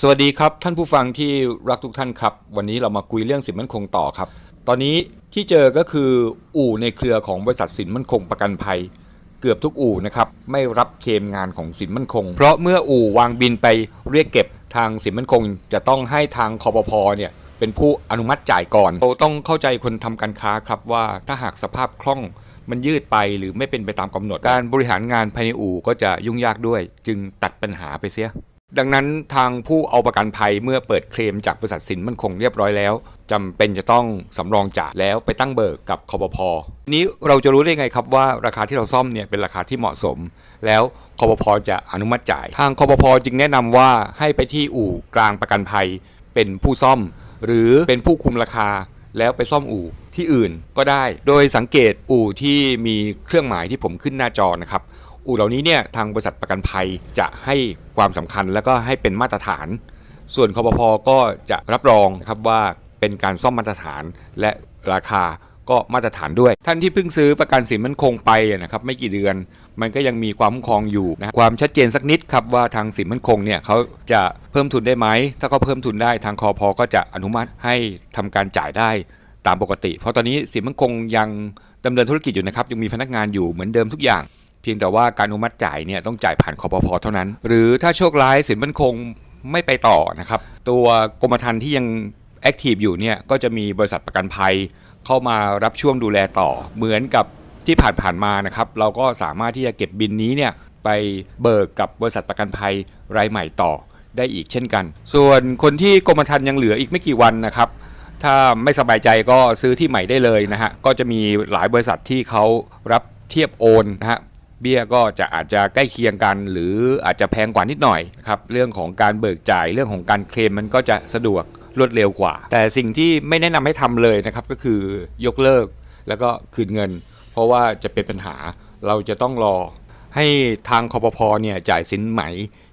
สวัสดีครับท่านผู้ฟังที่รักทุกท่านครับ วันนี้เรามาคุยเรื่องสินมั่นคงต่อครับ ตอนนี้ที่เจอก็คืออู่ในเครือของบริษัทสินมั่นคงประกันภัย เกือบทุกอู่นะครับไม่รับเคลมงานของสินมั่นคง เพราะเมื่ออู่วางบินไปเรียกเก็บทางสินมั่นคง จะต้องให้ทางคอปพเนี่ยเป็นผู้อนุมัติจ่ายก่อนเราต้องเข้าใจคนทำการค้าครับว่าถ้าหากสภาพคล่องมันยืดไปหรือไม่เป็นไปตามกำหนด การบริหารงานภายในอู่ก็จะยุ่งยากด้วย จึงตัดปัญหาไปเสีย ดังนั้นทางผู้เอาประกันภัยเมื่อเปิดเคลมจากบริษัทสินมั่นคงเรียบร้อยแล้วจำเป็นจะต้องสำรองจ่ายแล้วไปตั้งเบิกกับคอปพอนี้เราจะรู้ได้ไงครับว่าราคาที่เราซ่อมเนี่ยเป็นราคาที่เหมาะสม แล้วคอปพอจะอนุมัติจ่าย ทางคอปพอจึงแนะนำว่าให้ไปที่อู่กลางประกันภัย เป็นผู้ซ่อม หรือเป็นผู้คุมราคาแล้วไปซ่อมอู่ที่อื่นก็ได้ โดยสังเกตอู่ที่มีเครื่องหมายที่ผมขึ้นหน้าจอนะครับ อู่เหล่านี้เนี่ยทางบริษัทประกันภัยจะให้ความสำคัญแล้วก็ให้เป็นมาตรฐาน ส่วนคอปพอก็จะรับรองครับว่าเป็นการซ่อมมาตรฐานและราคาก็มาตรฐานด้วย ท่านที่เพิ่งซื้อประกันสินมั่นคงไปนะครับไม่กี่เดือน มันก็ยังมีความคุ้มครองอยู่นะความชัดเจนสักนิดครับว่าทางสินมั่นคงเนี่ยเขาจะเพิ่มทุนได้ไหม ถ้าเขาเพิ่มทุนได้ทางคอพอก็จะอนุมัติให้ทำการจ่ายได้ตามปกติ เพราะตอนนี้สินมั่นคงยังดำเนินธุรกิจอยู่นะครับยังมีพนักงานอยู่เหมือนเดิมทุกอย่าง พียงแต่ว่าการอนุมัติจ่ายเนี่ยต้องจ่ายผ่านคอปพอเท่านั้น หรือถ้าโชคร้ายสินมั่นคงไม่ไปต่อนะครับ ตัวกรมธรรม์ที่ยังแอคทีฟอยู่เนี่ยก็จะมีบริษัทประกันภัย เข้ามารับช่วงดูแลต่อ เหมือนกับที่ผ่านๆมานะครับเราก็สามารถที่จะเก็บบินนี้เนี่ยไปเบิกกับบริษัทประกันภัยรายใหม่ต่อได้อีกเช่นกัน ส่วนคนที่กรมธรรม์ยังเหลืออีกไม่กี่วันนะครับ ถ้าไม่สบายใจก็ซื้อที่ใหม่ได้เลยนะฮะก็จะมีหลายบริษัทที่เขารับเทียบโอนนะฮะ เบี้ยก็จะอาจจะใกล้เคียงกัน หรืออาจจะแพงกว่านิดหน่อยครับเรื่องของการเบิกจ่ายเรื่องของการเคลมมันก็จะสะดวกรวดเร็วกว่า แต่สิ่งที่ไม่แนะนำให้ทำเลยนะครับก็คือยกเลิกแล้วก็คืนเงิน เพราะว่าจะเป็นปัญหาเราจะต้องรอ ให้ทางคอปพอเนี่ยจ่ายสินไหม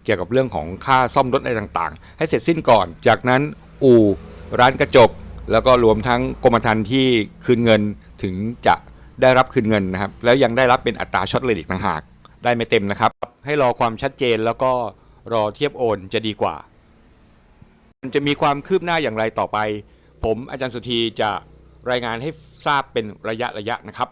เกี่ยวกับเรื่องของค่าซ่อมรถอะไรต่างๆ ให้เสร็จสิ้นก่อน จากนั้นอู่ร้านกระจก แล้วก็รวมทั้งกรมธรรม์ที่คืนเงินถึงจะ ได้รับคืนเงินนะครับ แล้วยังได้รับเป็นอัตราช็อตเลยอีกต่างหาก ได้ไม่เต็มนะครับ ให้รอความชัดเจนแล้วก็รอเทียบโอนจะดีกว่ามันจะมีความคืบหน้าอย่างไรต่อไป ผมอาจารย์สุธีจะรายงานให้ทราบเป็นระยะระยะๆนะครับ